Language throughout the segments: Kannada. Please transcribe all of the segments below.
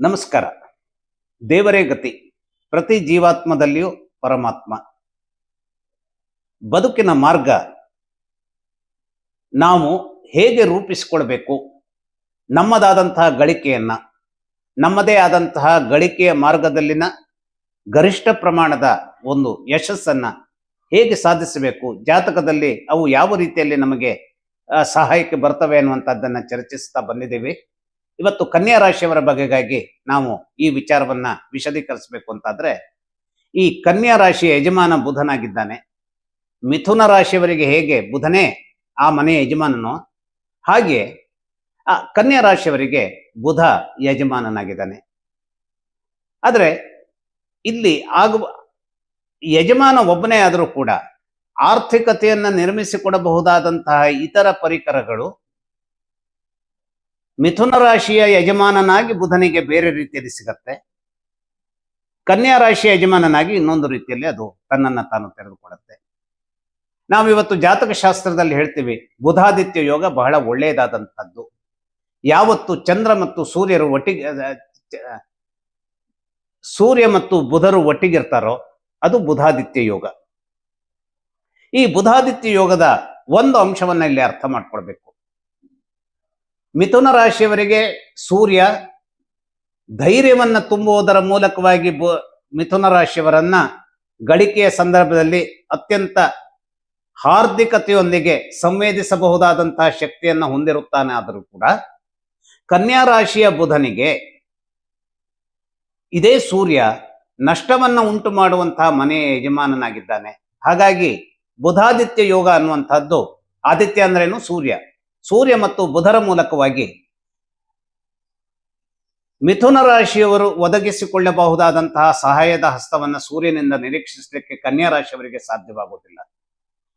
ನಮಸ್ಕಾರ. ದೇವರೇ ಗತಿ. ಪ್ರತಿ ಜೀವಾತ್ಮದಲ್ಲಿಯೂ ಪರಮಾತ್ಮ. ಬದುಕಿನ ಮಾರ್ಗ ನಾವು ಹೇಗೆ ರೂಪಿಸಿಕೊಳ್ಬೇಕು? ನಮ್ಮದಾದಂತಹ ಗಳಿಕೆಯನ್ನ, ನಮ್ಮದೇ ಆದಂತಹ ಗಳಿಕೆಯ ಮಾರ್ಗದಲ್ಲಿನ ಗರಿಷ್ಠ ಪ್ರಮಾಣದ ಒಂದು ಯಶಸ್ಸನ್ನ ಹೇಗೆ ಸಾಧಿಸಬೇಕು? ಜಾತಕದಲ್ಲಿ ಅವು ಯಾವ ರೀತಿಯಲ್ಲಿ ನಮಗೆ ಸಹಾಯಕ್ಕೆ ಬರ್ತವೆ ಅನ್ನುವಂಥದ್ದನ್ನ ಚರ್ಚಿಸ್ತಾ ಬಂದಿದ್ದೀವಿ. ಇವತ್ತು ಕನ್ಯಾ ರಾಶಿಯವರ ಬಗೆಗಾಗಿ ನಾವು ಈ ವಿಚಾರವನ್ನ ವಿಶದೀಕರಿಸಬೇಕು ಅಂತಾದ್ರೆ, ಈ ಕನ್ಯಾ ರಾಶಿಯ ಯಜಮಾನ ಬುಧನಾಗಿದ್ದಾನೆ. ಮಿಥುನ ರಾಶಿಯವರಿಗೆ ಹೇಗೆ ಬುಧನೇ ಆ ಮನೆಯ ಯಜಮಾನನೋ, ಹಾಗೆ ಆ ಕನ್ಯಾ ರಾಶಿಯವರಿಗೆ ಬುಧ ಯಜಮಾನನಾಗಿದ್ದಾನೆ. ಆದರೆ ಇಲ್ಲಿ ಆಗುವ, ಯಜಮಾನ ಒಬ್ಬನೇ ಆದರೂ ಕೂಡ ಆರ್ಥಿಕತೆಯನ್ನ ನಿರ್ಮಿಸಿಕೊಡಬಹುದಾದಂತಹ ಇತರ ಪರಿಕರಗಳು ಮಿಥುನ ರಾಶಿಯ ಯಜಮಾನನಾಗಿ ಬುಧನಿಗೆ ಬೇರೆ ರೀತಿಯಲ್ಲಿ ಸಿಗತ್ತೆ. ಕನ್ಯಾ ರಾಶಿಯ ಯಜಮಾನನಾಗಿ ಇನ್ನೊಂದು ರೀತಿಯಲ್ಲಿ ಅದು ತನ್ನನ್ನು ತಾನು ತೆರೆದುಕೊಳ್ಳುತ್ತೆ. ನಾವಿವತ್ತು ಜಾತಕ ಶಾಸ್ತ್ರದಲ್ಲಿ ಹೇಳ್ತೀವಿ, ಬುಧಾದಿತ್ಯ ಯೋಗ ಬಹಳ ಒಳ್ಳೆಯದಾದಂಥದ್ದು. ಯಾವತ್ತು ಚಂದ್ರ ಮತ್ತು ಸೂರ್ಯರು ಒಟ್ಟಿಗೆ ಸೂರ್ಯ ಮತ್ತು ಬುಧರು ಒಟ್ಟಿಗಿರ್ತಾರೋ ಅದು ಬುಧಾದಿತ್ಯ ಯೋಗ. ಈ ಬುಧಾದಿತ್ಯ ಯೋಗದ ಒಂದು ಅಂಶವನ್ನ ಇಲ್ಲಿ ಅರ್ಥ ಮಾಡ್ಕೊಳ್ಬೇಕು. ಮಿಥುನ ರಾಶಿಯವರಿಗೆ ಸೂರ್ಯ ಧೈರ್ಯವನ್ನು ತುಂಬುವುದರ ಮೂಲಕವಾಗಿ ಮಿಥುನ ರಾಶಿಯವರನ್ನ ಗಳಿಕೆಯ ಸಂದರ್ಭದಲ್ಲಿ ಅತ್ಯಂತ ಹಾರ್ದಿಕತೆಯೊಂದಿಗೆ ಸಂವೇದಿಸಬಹುದಾದಂತಹ ಶಕ್ತಿಯನ್ನ ಹೊಂದಿರುತ್ತಾನೆ ಆದರೂ ಕೂಡ ಕನ್ಯಾ ರಾಶಿಯ ಬುಧನಿಗೆ ಇದೇ ಸೂರ್ಯ ನಷ್ಟವನ್ನ ಉಂಟು ಮಾಡುವಂತಹ ಮನೆಯ ಯಜಮಾನನಾಗಿದ್ದಾನೆ. ಹಾಗಾಗಿ ಬುಧಾದಿತ್ಯ ಯೋಗ ಅನ್ನುವಂಥದ್ದು ಆದಿತ್ಯ ಅಂದ್ರೇನು ಸೂರ್ಯ. ಸೂರ್ಯ ಮತ್ತು ಬುಧರ ಮೂಲಕವಾಗಿ ಮಿಥುನ ರಾಶಿಯವರು ಒದಗಿಸಿಕೊಳ್ಳಬಹುದಾದಂತಹ ಸಹಾಯದ ಹಸ್ತವನ್ನು ಸೂರ್ಯನಿಂದ ನಿರೀಕ್ಷಿಸಲಿಕ್ಕೆ ಕನ್ಯಾ ರಾಶಿಯವರಿಗೆ ಸಾಧ್ಯವಾಗುವುದಿಲ್ಲ.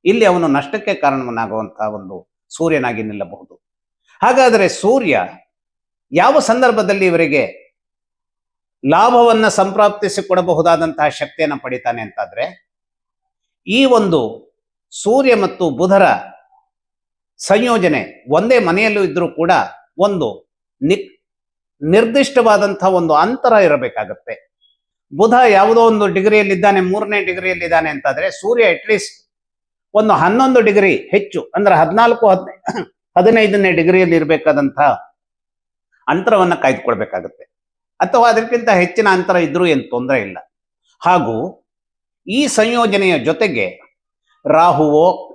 ಇಲ್ಲಿ ಅವನು ನಷ್ಟಕ್ಕೆ ಕಾರಣವನ್ನಾಗುವಂತಹ ಒಂದು ಸೂರ್ಯನಾಗಿ ನಿಲ್ಲಬಹುದು. ಹಾಗಾದರೆ ಸೂರ್ಯ ಯಾವ ಸಂದರ್ಭದಲ್ಲಿ ಇವರಿಗೆ ಲಾಭವನ್ನ ಸಂಪ್ರಾಪ್ತಿಸಿಕೊಡಬಹುದಾದಂತಹ ಶಕ್ತಿಯನ್ನು ಪಡಿತಾನೆ ಅಂತಾದ್ರೆ, ಈ ಒಂದು ಸೂರ್ಯ ಮತ್ತು ಬುಧರ ಸಂಯೋಜನೆ ಒಂದೇ ಮನೆಯಲ್ಲೂ ಇದ್ರೂ ಕೂಡ ಒಂದು ನಿ ನಿರ್ದಿಷ್ಟವಾದಂತಹ ಒಂದು ಅಂತರ ಇರಬೇಕಾಗತ್ತೆ. ಬುಧ ಯಾವುದೋ ಒಂದು ಡಿಗ್ರಿಯಲ್ಲಿದ್ದಾನೆ, ಮೂರನೇ ಡಿಗ್ರಿಯಲ್ಲಿದ್ದಾನೆ ಅಂತಾದ್ರೆ ಸೂರ್ಯ ಅಟ್ಲೀಸ್ಟ್ ಒಂದು ಹನ್ನೊಂದು ಡಿಗ್ರಿ ಹೆಚ್ಚು, ಅಂದ್ರೆ ಹದಿನಾಲ್ಕು, ಹದಿನೈ, ಹದಿನೈದನೇ ಡಿಗ್ರಿಯಲ್ಲಿ ಇರಬೇಕಾದಂತಹ ಅಂತರವನ್ನು ಕಾಯ್ದುಕೊಳ್ಬೇಕಾಗತ್ತೆ. ಅಥವಾ ಅದಕ್ಕಿಂತ ಹೆಚ್ಚಿನ ಅಂತರ ಇದ್ದರೂ ಏನು ತೊಂದರೆ ಇಲ್ಲ. ಹಾಗೂ ಈ ಸಂಯೋಜನೆಯ ಜೊತೆಗೆ ರಾಹುವೋ,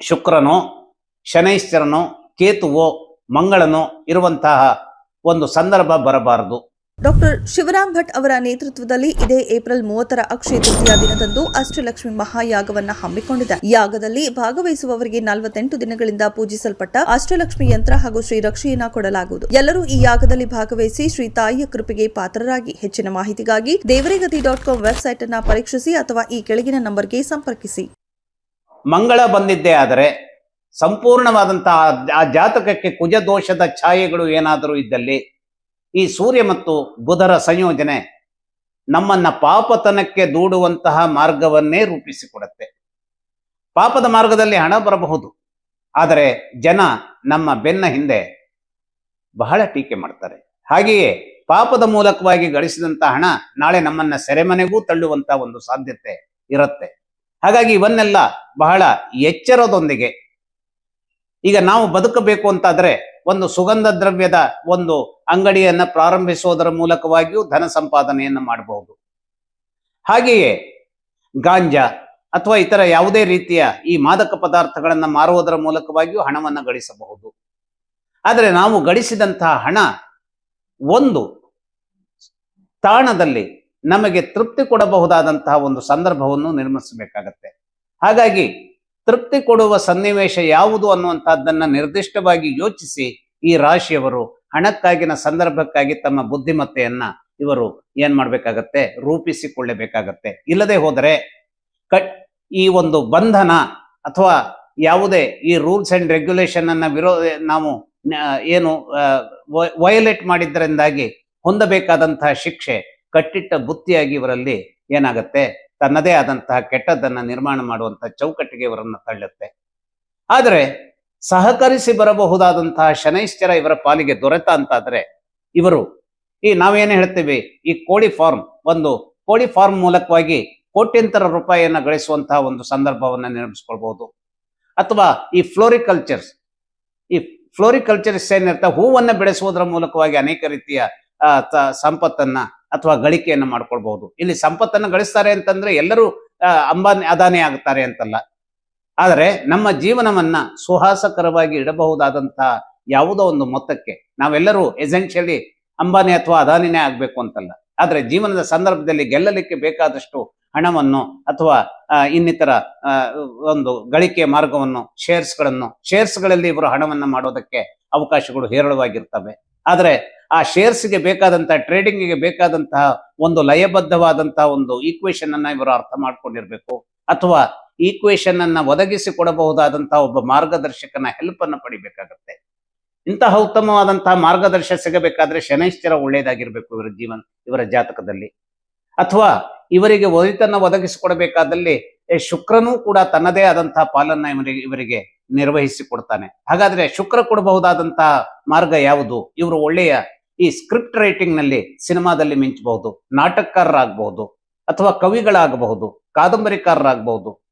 ಶುಕ್ರನೋ ಶನೈಶ್ಚರನೋ ಕೇತುವೋ ಮಂಗಳನೋ ಇರುವಂತಹ ಒಂದು ಸಂದರ್ಭ ಬರಬಾರದು. ಡಾಕ್ಟರ್ ಶಿವರಾಮ್ ಭಟ್ ಅವರ ನೇತೃತ್ವದಲ್ಲಿ ಇದೇ ಏಪ್ರಿಲ್ ಮೂವತ್ತರ ಅಕ್ಷಯ ತೃತೀಯ ದಿನದಂದು ಅಷ್ಟಲಕ್ಷ್ಮಿ ಮಹಾಯಾಗವನ್ನು ಹಮ್ಮಿಕೊಂಡಿದೆ. ಯಾಗದಲ್ಲಿ ಭಾಗವಹಿಸುವವರಿಗೆ ನಲವತ್ತೆಂಟು ದಿನಗಳಿಂದ ಪೂಜಿಸಲ್ಪಟ್ಟ ಅಷ್ಟಲಕ್ಷ್ಮಿ ಯಂತ್ರ ಹಾಗೂ ಶ್ರೀ ರಕ್ಷೆಯನ್ನ ಕೊಡಲಾಗುವುದು. ಎಲ್ಲರೂ ಈ ಯಾಗದಲ್ಲಿ ಭಾಗವಹಿಸಿ ಶ್ರೀ ತಾಯಿಯ ಕೃಪೆಗೆ ಪಾತ್ರರಾಗಿ. ಹೆಚ್ಚಿನ ಮಾಹಿತಿಗಾಗಿ ದೇವರೇಗತಿ ಡಾಟ್ ಕಾಮ್ ವೆಬ್ಸೈಟ್ ಅನ್ನ ಪರೀಕ್ಷಿಸಿ ಅಥವಾ ಈ ಕೆಳಗಿನ ನಂಬರ್ಗೆ ಸಂಪರ್ಕಿಸಿ. ಮಂಗಳ ಬಂದಿದ್ದೇ ಆದರೆ ಸಂಪೂರ್ಣವಾದಂತಹ ಆ ಜಾತಕಕ್ಕೆ ಕುಜದೋಷದ ಛಾಯೆಗಳು ಏನಾದರೂ ಇದ್ದಲ್ಲಿ ಈ ಸೂರ್ಯ ಮತ್ತು ಬುಧರ ಸಂಯೋಜನೆ ನಮ್ಮನ್ನ ಪಾಪತನಕ್ಕೆ ದೂಡುವಂತಹ ಮಾರ್ಗವನ್ನೇ ರೂಪಿಸಿಕೊಡುತ್ತೆ. ಪಾಪದ ಮಾರ್ಗದಲ್ಲಿ ಹಣ ಬರಬಹುದು, ಆದರೆ ಜನ ನಮ್ಮ ಬೆನ್ನ ಹಿಂದೆ ಬಹಳ ಟೀಕೆ ಮಾಡ್ತಾರೆ. ಹಾಗೆಯೇ ಪಾಪದ ಮೂಲಕವಾಗಿ ಗಳಿಸಿದಂಥ ಹಣ ನಾಳೆ ನಮ್ಮನ್ನ ಸೆರೆಮನೆಗೂ ತಳ್ಳುವಂತ ಒಂದು ಸಾಧ್ಯತೆ ಇರುತ್ತೆ. ಹಾಗಾಗಿ ಇವನ್ನೆಲ್ಲ ಬಹಳ ಎಚ್ಚರದೊಂದಿಗೆ ಈಗ ನಾವು ಬದುಕಬೇಕು ಅಂತಾದ್ರೆ ಒಂದು ಸುಗಂಧ ದ್ರವ್ಯದ ಒಂದು ಅಂಗಡಿಯನ್ನ ಪ್ರಾರಂಭಿಸುವುದರ ಮೂಲಕವಾಗಿಯೂ ಧನ ಸಂಪಾದನೆಯನ್ನು ಮಾಡಬಹುದು. ಹಾಗೆಯೇ ಗಾಂಜಾ ಅಥವಾ ಇತರ ಯಾವುದೇ ರೀತಿಯ ಈ ಮಾದಕ ಪದಾರ್ಥಗಳನ್ನ ಮಾರುವುದರ ಮೂಲಕವಾಗಿಯೂ ಹಣವನ್ನು ಗಳಿಸಬಹುದು. ಆದರೆ ನಾವು ಗಳಿಸಿದಂತಹ ಹಣ ಒಂದು ತಾಣದಲ್ಲಿ ನಮಗೆ ತೃಪ್ತಿ ಕೊಡಬಹುದಾದಂತಹ ಒಂದು ಸಂದರ್ಭವನ್ನು ನಿರ್ಮಿಸಬೇಕಾಗತ್ತೆ. ಹಾಗಾಗಿ ತೃಪ್ತಿ ಕೊಡುವ ಸನ್ನಿವೇಶ ಯಾವುದು ಅನ್ನುವಂಥದ್ದನ್ನು ನಿರ್ದಿಷ್ಟವಾಗಿ ಯೋಚಿಸಿ ಈ ರಾಶಿಯವರು ಹಣಕ್ಕಾಗಿನ ಸಂದರ್ಭಕ್ಕಾಗಿ ತಮ್ಮ ಬುದ್ಧಿಮತ್ತೆಯನ್ನ ಇವರು ಏನ್ ಮಾಡ್ಬೇಕಾಗತ್ತೆ? ರೂಪಿಸಿಕೊಳ್ಳಬೇಕಾಗತ್ತೆ. ಇಲ್ಲದೆ ಹೋದರೆ ಕಟ್ ಈ ಒಂದು ಬಂಧನ ಅಥವಾ ಯಾವುದೇ ಈ ರೂಲ್ಸ್ ಅಂಡ್ ರೆಗ್ಯುಲೇಷನ್ ಅನ್ನ ವಿರೋ ನಾವು ಏನು ವಯೋಲೇಟ್ ಮಾಡಿದ್ದರಿಂದಾಗಿ ಹೊಂದಬೇಕಾದಂತಹ ಶಿಕ್ಷೆ ಕಟ್ಟಿಟ್ಟ ಬುತ್ತಿಯಾಗಿ ಇವರಲ್ಲಿ ಏನಾಗತ್ತೆ? ತನ್ನದೇ ಆದಂತಹ ಕೆಟ್ಟದ್ದನ್ನ ನಿರ್ಮಾಣ ಮಾಡುವಂತಹ ಚೌಕಟ್ಟಿಗೆ ಇವರನ್ನ ತಳ್ಳುತ್ತೆ. ಆದರೆ ಸಹಕರಿಸಿ ಬರಬಹುದಾದಂತಹ ಶನೈಶ್ಚರ ಇವರ ಪಾಲಿಗೆ ದೊರೆತ ಅಂತಾದ್ರೆ ಇವರು ಈ ನಾವೇನು ಹೇಳ್ತೀವಿ? ಈ ಕೋಳಿ ಫಾರ್ಮ್, ಒಂದು ಕೋಳಿ ಫಾರ್ಮ್ ಮೂಲಕವಾಗಿ ಕೋಟ್ಯಂತರ ರೂಪಾಯಿಯನ್ನ ಗಳಿಸುವಂತಹ ಒಂದು ಸಂದರ್ಭವನ್ನ ನಿರ್ಮಿಸ್ಕೊಳ್ಬಹುದು. ಅಥವಾ ಈ ಫ್ಲೋರಿಕಲ್ಚರ್ಸ್ ಈ ಫ್ಲೋರಿಕಲ್ಚರ್ಸ್ ಏನಿರ್ತಾವೆ ಹೂವನ್ನ ಬೆಳೆಸುವುದರ ಮೂಲಕವಾಗಿ ಅನೇಕ ರೀತಿಯ ಸಂಪತ್ತನ್ನ ಅಥವಾ ಗಳಿಕೆಯನ್ನ ಮಾಡ್ಕೊಳ್ಬಹುದು. ಇಲ್ಲಿ ಸಂಪತ್ತನ್ನ ಗಳಿಸ್ತಾರೆ ಅಂತಂದ್ರೆ ಎಲ್ಲರೂ ಅಂಬಾನಿ, ಅದಾನಿ ಆಗ್ತಾರೆ ಅಂತಲ್ಲ. ಆದರೆ ನಮ್ಮ ಜೀವನವನ್ನ ಸುಹಾಸಕರವಾಗಿ ಇಡಬಹುದಾದಂತಹ ಯಾವುದೋ ಒಂದು ಮೊತ್ತಕ್ಕೆ ನಾವೆಲ್ಲರೂ ಎಸೆನ್ಷಿಯಲಿ ಅಂಬಾನಿ ಅಥವಾ ಅದಾನಿನೇ ಆಗ್ಬೇಕು ಅಂತಲ್ಲ. ಆದ್ರೆ ಜೀವನದ ಸಂದರ್ಭದಲ್ಲಿ ಗೆಲ್ಲಲಿಕ್ಕೆ ಬೇಕಾದಷ್ಟು ಹಣವನ್ನು ಅಥವಾ ಇನ್ನಿತರ ಒಂದು ಗಳಿಕೆ ಮಾರ್ಗವನ್ನು ಶೇರ್ಸ್ಗಳನ್ನು ಶೇರ್ಸ್ಗಳಲ್ಲಿ ಇವರು ಹಣವನ್ನ ಮಾಡೋದಕ್ಕೆ ಅವಕಾಶಗಳು ಹೇರಳವಾಗಿರ್ತವೆ. ಆದ್ರೆ ಆ ಶೇರ್ಸ್ಗೆ ಬೇಕಾದಂತಹ ಟ್ರೇಡಿಂಗ್ಗೆ ಬೇಕಾದಂತಹ ಒಂದು ಲಯಬದ್ಧವಾದಂತಹ ಒಂದು ಈಕ್ವೇಶನ್ ಅನ್ನ ಇವರು ಅರ್ಥ ಮಾಡ್ಕೊಂಡಿರ್ಬೇಕು. ಅಥವಾ ಈಕ್ವೇಶನ್ ಅನ್ನ ಒದಗಿಸಿ ಕೊಡಬಹುದಾದಂತಹ ಒಬ್ಬ ಮಾರ್ಗದರ್ಶಕನ ಹೆಲ್ಪ್ ಅನ್ನ ಪಡಿಬೇಕಾಗತ್ತೆ. ಇಂತಹ ಉತ್ತಮವಾದಂತಹ ಮಾರ್ಗದರ್ಶ ಸಿಗಬೇಕಾದ್ರೆ ಶನೈಶ್ಚರ ಒಳ್ಳೇದಾಗಿರ್ಬೇಕು ಇವರ ಜೀವನ, ಇವರ ಜಾತಕದಲ್ಲಿ. ಅಥವಾ ಇವರಿಗೆ ಒಳಿತನ್ನ ಒದಗಿಸಿಕೊಡಬೇಕಾದಲ್ಲಿ ಶುಕ್ರನೂ ಕೂಡ ತನ್ನದೇ ಆದಂತಹ ಪಾಲನ್ನ ಇವರಿಗೆ ಇವರಿಗೆ ನಿರ್ವಹಿಸಿ ಕೊಡ್ತಾನೆ ಹಾಗಾದ್ರೆ ಶುಕ್ರ ಕೊಡಬಹುದಾದಂತಹ ಮಾರ್ಗ ಯಾವುದು? ಇವರು ಒಳ್ಳೆಯ ಈ ಸ್ಕ್ರಿಪ್ಟ್ ರೈಟಿಂಗ್ನಲ್ಲಿ ಸಿನಿಮಾದಲ್ಲಿ ಮಿಂಚಬಹುದು, ನಾಟಕಕಾರರಾಗಬಹುದು, ಅಥವಾ ಕವಿಗಳಾಗಬಹುದು, ಕಾದಂಬರಿಕಾರರಾಗಬಹುದು.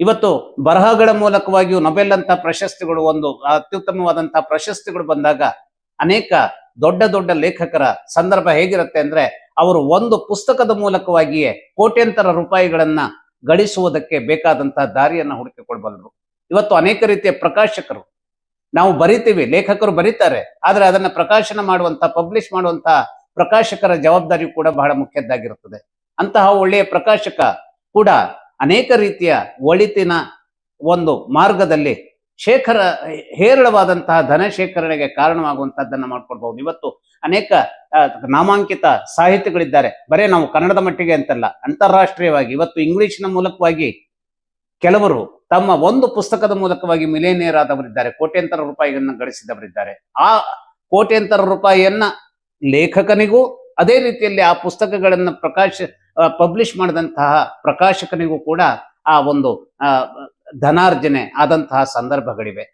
ಇವತ್ತು ಬರಹಗಳ ಮೂಲಕವಾಗಿಯೂ ನೊಬೆಲ್ ಅಂತ ಪ್ರಶಸ್ತಿಗಳು ಒಂದು ಅತ್ಯುತ್ತಮವಾದಂತಹ ಪ್ರಶಸ್ತಿಗಳು ಬಂದಾಗ ಅನೇಕ ದೊಡ್ಡ ದೊಡ್ಡ ಲೇಖಕರ ಸಂದರ್ಭ ಹೇಗಿರುತ್ತೆ ಅಂದ್ರೆ ಅವರು ಒಂದು ಪುಸ್ತಕದ ಮೂಲಕವಾಗಿಯೇ ಕೋಟ್ಯಂತರ ರೂಪಾಯಿಗಳನ್ನ ಗಳಿಸುವುದಕ್ಕೆ ಬೇಕಾದಂತಹ ದಾರಿಯನ್ನ ಹುಡುಕಿಕೊಳ್ಬಲ್ಲರು. ಇವತ್ತು ಅನೇಕ ರೀತಿಯ ಪ್ರಕಾಶಕರು ನಾವು ಬರಿತೀವಿ, ಲೇಖಕರು ಬರೀತಾರೆ, ಆದ್ರೆ ಅದನ್ನ ಪ್ರಕಾಶನ ಮಾಡುವಂತ ಪಬ್ಲಿಷ್ ಮಾಡುವಂತ ಪ್ರಕಾಶಕರ ಜವಾಬ್ದಾರಿ ಕೂಡ ಬಹಳ ಮುಖ್ಯದ್ದಾಗಿರುತ್ತದೆ. ಅಂತಹ ಒಳ್ಳೆಯ ಪ್ರಕಾಶಕ ಕೂಡ ಅನೇಕ ರೀತಿಯ ಒಳಿತಿನ ಒಂದು ಮಾರ್ಗದಲ್ಲಿ ಶೇಖರ, ಹೇರಳವಾದಂತಹ ಧನ ಶೇಖರಣೆಗೆ ಕಾರಣವಾಗುವಂತಹದ್ದನ್ನ ಮಾಡ್ಕೊಡ್ಬಹುದು ಇವತ್ತು ಅನೇಕ ನಾಮಾಂಕಿತ ಸಾಹಿತಿಗಳಿದ್ದಾರೆ. ಬರೇ ನಾವು ಕನ್ನಡದ ಮಟ್ಟಿಗೆ ಅಂತಲ್ಲ, ಅಂತಾರಾಷ್ಟ್ರೀಯವಾಗಿ, ಇವತ್ತು ಇಂಗ್ಲಿಷ್ನ ಮೂಲಕವಾಗಿ ಕೆಲವರು ತಮ್ಮ ಒಂದು ಪುಸ್ತಕದ ಮೂಲಕವಾಗಿ ಮಿಲೇನಿಯರ್ ಆದವರಿದ್ದಾರೆ. ಕೋಟ್ಯಂತರ ರೂಪಾಯಿಗಳನ್ನ ಗಳಿಸಿದವರಿದ್ದಾರೆ. ಆ ಕೋಟ್ಯಂತರ ರೂಪಾಯಿಯನ್ನ ಲೇಖಕನಿಗೂ, ಅದೇ ರೀತಿಯಲ್ಲಿ ಆ ಪುಸ್ತಕಗಳನ್ನ ಪ್ರಕಾಶ ಪಬ್ಲಿಷ್ ಮಾಡಿದಂತಹ ಪ್ರಕಾಶಕನಿಗೂ ಕೂಡ ಆ ಒಂದು ಧನಾರ್ಜನೆ ಆದಂತಹ ಸಂದರ್ಭಗಳಿವೆ.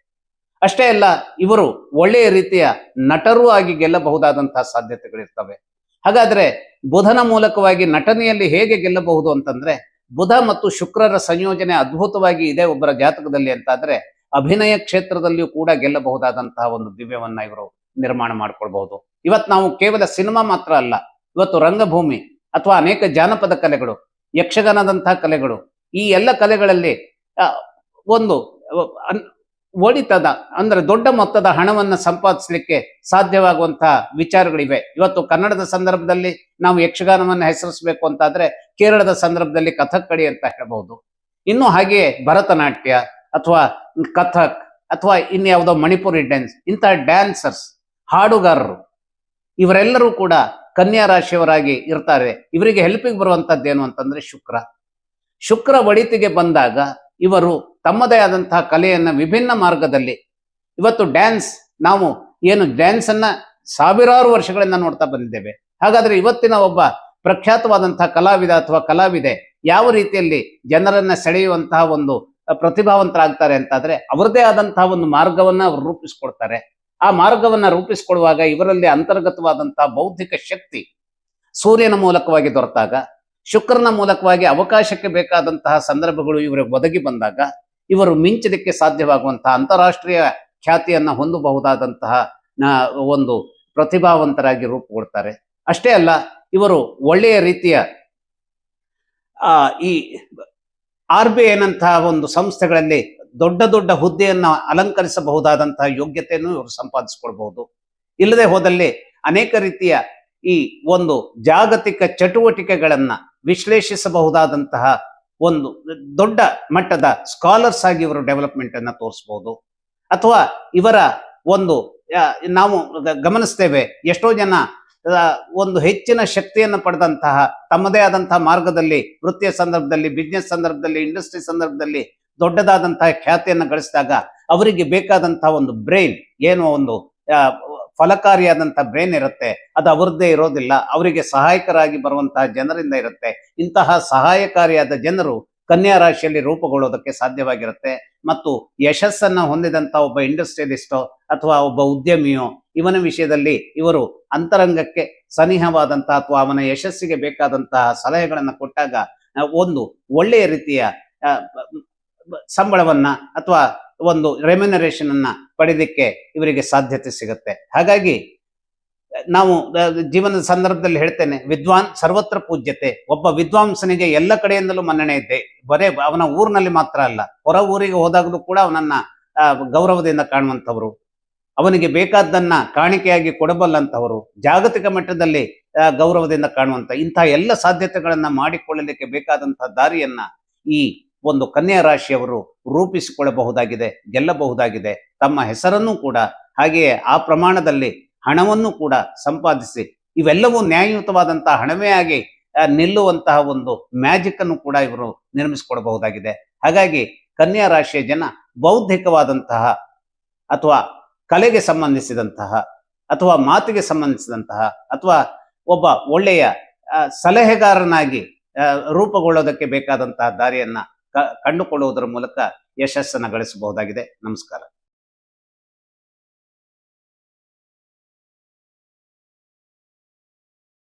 ಅಷ್ಟೇ ಅಲ್ಲ, ಇವರು ಒಳ್ಳೆಯ ರೀತಿಯ ನಟರೂ ಆಗಿ ಗೆಲ್ಲಬಹುದಾದಂತಹ ಸಾಧ್ಯತೆಗಳಿರ್ತವೆ. ಹಾಗಾದ್ರೆ ಬುಧನ ಮೂಲಕವಾಗಿ ನಟನೆಯಲ್ಲಿ ಹೇಗೆ ಗೆಲ್ಲಬಹುದು ಅಂತಂದ್ರೆ ಬುಧ ಮತ್ತು ಶುಕ್ರರ ಸಂಯೋಜನೆ ಅದ್ಭುತವಾಗಿ ಇದೆ ಒಬ್ಬರ ಜಾತಕದಲ್ಲಿ ಅಂತಾದ್ರೆ ಅಭಿನಯ ಕ್ಷೇತ್ರದಲ್ಲಿಯೂ ಕೂಡ ಗೆಲ್ಲಬಹುದಾದಂತಹ ಒಂದು ದಿವ್ಯವನ್ನ ಇವರು ನಿರ್ಮಾಣ ಮಾಡ್ಕೊಳ್ಬಹುದು. ಇವತ್ತು ನಾವು ಕೇವಲ ಸಿನಿಮಾ ಮಾತ್ರ ಅಲ್ಲ, ಇವತ್ತು ರಂಗಭೂಮಿ ಅಥವಾ ಅನೇಕ ಜಾನಪದ ಕಲೆಗಳು, ಯಕ್ಷಗಾನದಂತಹ ಕಲೆಗಳು, ಈ ಎಲ್ಲ ಕಲೆಗಳಲ್ಲಿ ಒಂದು ಒಡಿತದ ಅಂದ್ರೆ ದೊಡ್ಡ ಮೊತ್ತದ ಹಣವನ್ನ ಸಂಪಾದಿಸಲಿಕ್ಕೆ ಸಾಧ್ಯವಾಗುವಂತಹ ವಿಚಾರಗಳಿವೆ. ಇವತ್ತು ಕನ್ನಡದ ಸಂದರ್ಭದಲ್ಲಿ ನಾವು ಯಕ್ಷಗಾನವನ್ನು ಹೆಸರಿಸಬೇಕು ಅಂತಾದ್ರೆ ಕೇರಳದ ಸಂದರ್ಭದಲ್ಲಿ ಕಥಕ್ಕಡಿ ಅಂತ ಹೇಳಬಹುದು ಇನ್ನು ಹಾಗೆಯೇ ಭರತನಾಟ್ಯ ಅಥವಾ ಕಥಕ್ ಅಥವಾ ಇನ್ಯಾವುದೋ ಮಣಿಪುರಿ ಡ್ಯಾನ್ಸ್ ಇಂತಹ ಡ್ಯಾನ್ಸರ್ಸ್, ಹಾಡುಗಾರರು, ಇವರೆಲ್ಲರೂ ಕೂಡ ಕನ್ಯಾ ರಾಶಿಯವರಾಗಿ ಇರ್ತಾರೆ. ಇವರಿಗೆ ಹೆಲ್ಪಿಗೆ ಬರುವಂತದ್ದೇನು ಅಂತಂದ್ರೆ ಶುಕ್ರ. ಶುಕ್ರ ಒಡಿತಿಗೆ ಬಂದಾಗ ಇವರು ತಮ್ಮದೇ ಆದಂತಹ ಕಲೆಯನ್ನ ವಿಭಿನ್ನ ಮಾರ್ಗದಲ್ಲಿ. ಇವತ್ತು ಡ್ಯಾನ್ಸ್, ನಾವು ಏನು ಡ್ಯಾನ್ಸ್ ಅನ್ನ ಸಾವಿರಾರು ವರ್ಷಗಳಿಂದ ನೋಡ್ತಾ ಬಂದಿದ್ದೇವೆ. ಹಾಗಾದ್ರೆ ಇವತ್ತಿನ ಒಬ್ಬ ಪ್ರಖ್ಯಾತವಾದಂತಹ ಕಲಾವಿದ ಅಥವಾ ಕಲಾವಿದೆ ಯಾವ ರೀತಿಯಲ್ಲಿ ಜನರನ್ನ ಸೆಳೆಯುವಂತಹ ಒಂದು ಪ್ರತಿಭಾವಂತರಾಗ್ತಾರೆ ಅಂತಾದ್ರೆ ಅವರದೇ ಆದಂತಹ ಒಂದು ಮಾರ್ಗವನ್ನ ಅವರು ರೂಪಿಸ್ಕೊಳ್ತಾರೆ ಆ ಮಾರ್ಗವನ್ನ ರೂಪಿಸ್ಕೊಳ್ಳುವಾಗ ಇವರಲ್ಲಿ ಅಂತರ್ಗತವಾದಂತಹ ಬೌದ್ಧಿಕ ಶಕ್ತಿ ಸೂರ್ಯನ ಮೂಲಕವಾಗಿ ದೊರೆತಾಗ, ಶುಕ್ರನ ಮೂಲಕವಾಗಿ ಅವಕಾಶಕ್ಕೆ ಬೇಕಾದಂತಹ ಸಂದರ್ಭಗಳು ಇವರಿಗೆ ಒದಗಿ ಬಂದಾಗ ಇವರು ಮಿಂಚಲಿಕ್ಕೆ ಸಾಧ್ಯವಾಗುವಂತಹ ಅಂತಾರಾಷ್ಟ್ರೀಯ ಖ್ಯಾತಿಯನ್ನ ಹೊಂದಬಹುದಾದಂತಹ ಒಂದು ಪ್ರತಿಭಾವಂತರಾಗಿ ರೂಪುಗೊಳ್ತಾರೆ. ಅಷ್ಟೇ ಅಲ್ಲ, ಇವರು ಒಳ್ಳೆಯ ರೀತಿಯ ಈ ಆರ್ ಬಿ ಐನಂತಹ ಒಂದು ಸಂಸ್ಥೆಗಳಲ್ಲಿ ದೊಡ್ಡ ದೊಡ್ಡ ಹುದ್ದೆಯನ್ನ ಅಲಂಕರಿಸಬಹುದಾದಂತಹ ಯೋಗ್ಯತೆಯನ್ನು ಇವರು ಸಂಪಾದಿಸಿಕೊಳ್ಬಹುದು. ಇಲ್ಲದೆ ಹೋದಲ್ಲಿ ಅನೇಕ ರೀತಿಯ ಈ ಒಂದು ಜಾಗತಿಕ ಚಟುವಟಿಕೆಗಳನ್ನ ವಿಶ್ಲೇಷಿಸಬಹುದಾದಂತಹ ಒಂದು ದೊಡ್ಡ ಮಟ್ಟದ ಸ್ಕಾಲರ್ಸ್ ಆಗಿ ಇವರು ಡೆವಲಪ್ಮೆಂಟ್ ಅನ್ನ ತೋರಿಸಬಹುದು ಅಥವಾ ಇವರ ಒಂದು ನಾವು ಗಮನಿಸ್ತೇವೆ ಎಷ್ಟೋ ಜನ ಒಂದು ಹೆಚ್ಚಿನ ಶಕ್ತಿಯನ್ನು ಪಡೆದಂತಹ, ತಮ್ಮದೇ ಆದಂತಹ ಮಾರ್ಗದಲ್ಲಿ ವೃತ್ತಿಯ ಸಂದರ್ಭದಲ್ಲಿ ಬಿಸ್ನೆಸ್ ಸಂದರ್ಭದಲ್ಲಿ ಇಂಡಸ್ಟ್ರಿ ಸಂದರ್ಭದಲ್ಲಿ ದೊಡ್ಡದಾದಂತಹ ಖ್ಯಾತಿಯನ್ನು ಗಳಿಸಿದಾಗ ಅವರಿಗೆ ಬೇಕಾದಂತಹ ಒಂದು ಬ್ರೈನ್ ಏನು ಒಂದು ಆ, ಬ್ರೇನ್ ಇರುತ್ತೆ ಅದು ಅವರದ್ದೇ ಇರೋದಿಲ್ಲ. ಅವರಿಗೆ ಸಹಾಯಕರಾಗಿ ಬರುವಂತಹ ಜನರಿಂದ ಇರುತ್ತೆ. ಇಂತಹ ಸಹಾಯಕಾರಿಯಾದ ಜನರು ಕನ್ಯಾ ರಾಶಿಯಲ್ಲಿ ರೂಪುಗೊಳ್ಳೋದಕ್ಕೆ ಸಾಧ್ಯವಾಗಿರುತ್ತೆ. ಮತ್ತು ಯಶಸ್ಸನ್ನು ಹೊಂದಿದಂತ ಒಬ್ಬ ಇಂಡಸ್ಟ್ರಿಯಲಿಸ್ಟೋ ಅಥವಾ ಒಬ್ಬ ಉದ್ಯಮಿಯೋ ಇವನ ವಿಷಯದಲ್ಲಿ ಇವರು ಅಂತರಂಗಕ್ಕೆ ಸನಿಹವಾದಂತಹ ಅಥವಾ ಅವನ ಯಶಸ್ಸಿಗೆ ಬೇಕಾದಂತಹ ಸಲಹೆಗಳನ್ನು ಕೊಟ್ಟಾಗ ಒಂದು ಒಳ್ಳೆಯ ರೀತಿಯ ಸಂಬಳವನ್ನ ಅಥವಾ ಒಂದು ರೆಮ್ಯುನರೇಷನ್ ಅನ್ನ ಪಡೆದಕ್ಕೆ ಇವರಿಗೆ ಸಾಧ್ಯತೆ ಸಿಗುತ್ತೆ. ಹಾಗಾಗಿ, ನಾವು ಜೀವನದ ಸಂದರ್ಭದಲ್ಲಿ ಹೇಳ್ತೇನೆ, ವಿದ್ವಾನ್ ಸರ್ವತ್ರ ಪೂಜ್ಯತೆ, ಒಬ್ಬ ವಿದ್ವಾಂಸನಿಗೆ ಎಲ್ಲ ಕಡೆಯಿಂದಲೂ ಮನ್ನಣೆ ಇದೆ. ಬರೇ ಅವನ ಊರಿನಲ್ಲಿ ಮಾತ್ರ ಅಲ್ಲ, ಹೊರ ಊರಿಗೆ ಹೋದಾಗಲೂ ಕೂಡ ಅವನನ್ನ ಗೌರವದಿಂದ ಕಾಣುವಂಥವ್ರು. ಅವನಿಗೆ ಬೇಕಾದ್ದನ್ನ ಕಾಣಿಕೆಯಾಗಿ ಕೊಡಬಲ್ಲಂತವರು ಜಾಗತಿಕ ಮಟ್ಟದಲ್ಲಿ ಗೌರವದಿಂದ ಕಾಣುವಂತ ಇಂತಹ ಎಲ್ಲ ಸಾಧ್ಯತೆಗಳನ್ನ ಮಾಡಿಕೊಳ್ಳಲಿಕ್ಕೆ ಬೇಕಾದಂತಹ ದಾರಿಯನ್ನ ಈ ಒಂದು ಕನ್ಯಾ ರಾಶಿಯವರು ರೂಪಿಸಿಕೊಳ್ಳಬಹುದಾಗಿದೆ, ಗೆಲ್ಲಬಹುದಾಗಿದೆ. ತಮ್ಮ ಹೆಸರನ್ನು ಕೂಡ, ಹಾಗೆಯೇ ಆ ಪ್ರಮಾಣದಲ್ಲಿ ಹಣವನ್ನು ಕೂಡ ಸಂಪಾದಿಸಿ, ಇವೆಲ್ಲವೂ ನ್ಯಾಯಯುತವಾದಂತಹ ಹಣವೇ ಆಗಿ ನಿಲ್ಲುವಂತಹ ಒಂದು ಮ್ಯಾಜಿಕ್ ಅನ್ನು ಕೂಡ ಇವರು ನಿರ್ಮಿಸಿಕೊಡಬಹುದಾಗಿದೆ. ಹಾಗಾಗಿ ಕನ್ಯಾ ರಾಶಿಯ ಜನ ಬೌದ್ಧಿಕವಾದಂತಹ ಅಥವಾ ಕಲೆಗೆ ಸಂಬಂಧಿಸಿದಂತಹ ಅಥವಾ ಮಾತಿಗೆ ಸಂಬಂಧಿಸಿದಂತಹ ಅಥವಾ ಒಬ್ಬ ಒಳ್ಳೆಯ ಸಲಹೆಗಾರನಾಗಿ ರೂಪುಗೊಳ್ಳೋದಕ್ಕೆ ಬೇಕಾದಂತಹ ದಾರಿಯನ್ನ ಕಂಡುಕೊಳ್ಳುವುದರ ಮೂಲಕ ಯಶಸ್ಸನ್ನು ಗಳಿಸಬಹುದಾಗಿದೆ. ನಮಸ್ಕಾರ.